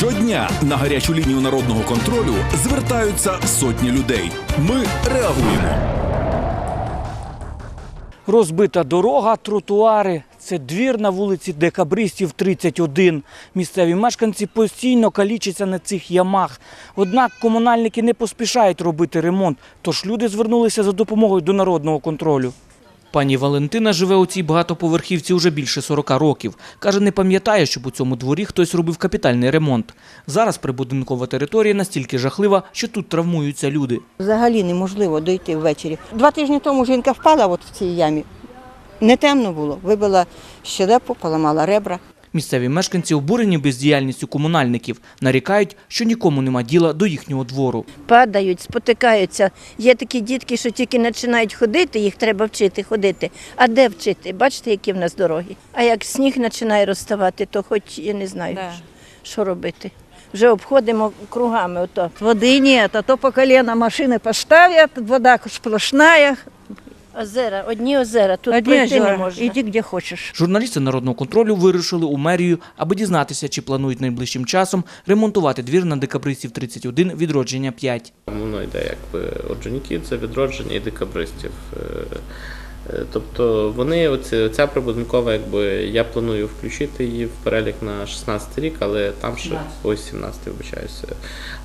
Щодня на гарячу лінію народного контролю звертаються сотні людей. Ми реагуємо. Розбита дорога, тротуари. Це двір на вулиці Декабристів 31. Місцеві мешканці постійно калічаться на цих ямах. Однак комунальники не поспішають робити ремонт, тож люди звернулися за допомогою до народного контролю. Пані Валентина живе у цій багатоповерхівці уже більше 40 років. Каже, не пам'ятає, щоб у цьому дворі хтось робив капітальний ремонт. Зараз прибудинкова територія настільки жахлива, що тут травмуються люди. Взагалі неможливо дойти ввечері. Два тижні тому жінка впала от в цій ямі. Не темно було, вибила щелепу, поламала ребра. Місцеві мешканці обурені бездіяльністю комунальників, нарікають, що нікому нема діла до їхнього двору. падають, спотикаються. Є такі дітки, що тільки починають ходити, їх треба вчити ходити. А де вчити? Бачите, які в нас дороги. А як сніг починає розставати, то хоч я не знаю, що робити. Вже обходимо кругами. Ото. Воды нет, а то по колено машины поставят, вода сплошная. Озера, одні озера, тут Одні пройти не озера, можна. іди где хочеш. Журналісти народного контролю вирушили у мерію, аби дізнатися, чи планують найближчим часом ремонтувати двір на декабристів 31 відродження 5. Воно йде якби Орджонікідзе, відродження і декабристів. Е, Тобто вони, оці, ця прибудинкова, якби я планую включити її в перелік на 16 рік, але там ще ось 17 вибачаюся.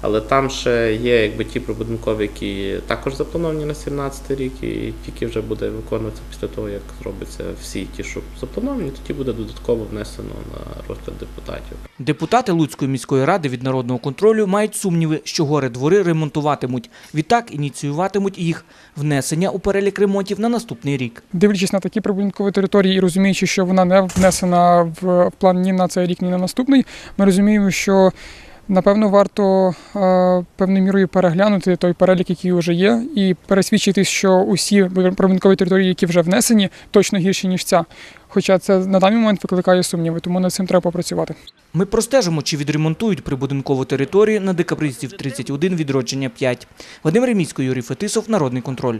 Але там ще є якби ті прибудинкові, які також заплановані на 17 рік, і тільки вже буде виконуватися після того, як зробиться всі ті, що заплановані, тоді буде додатково внесено на розгляд депутатів. Депутати Луцької міської ради від народного контролю мають сумніви, що гори двори ремонтуватимуть. Відтак ініціюватимуть їх внесення у перелік ремонтів на наступний рік. Дивлячись на такі прибудинкові території і розуміючи, що вона не внесена в план ні на цей рік, ні на наступний, ми розуміємо, що напевно варто е, певною мірою переглянути той перелік, який вже є, і пересвідчитись, що усі прибудинкові території, які вже внесені, точно гірші ніж ця. Хоча це на даний момент викликає сумніви, тому над цим треба попрацювати. Ми простежимо, чи відремонтують прибудинкову територію на декабристів 31 відродження 5. Вадим Реміцький, Юрій Фетисов, Народний контроль.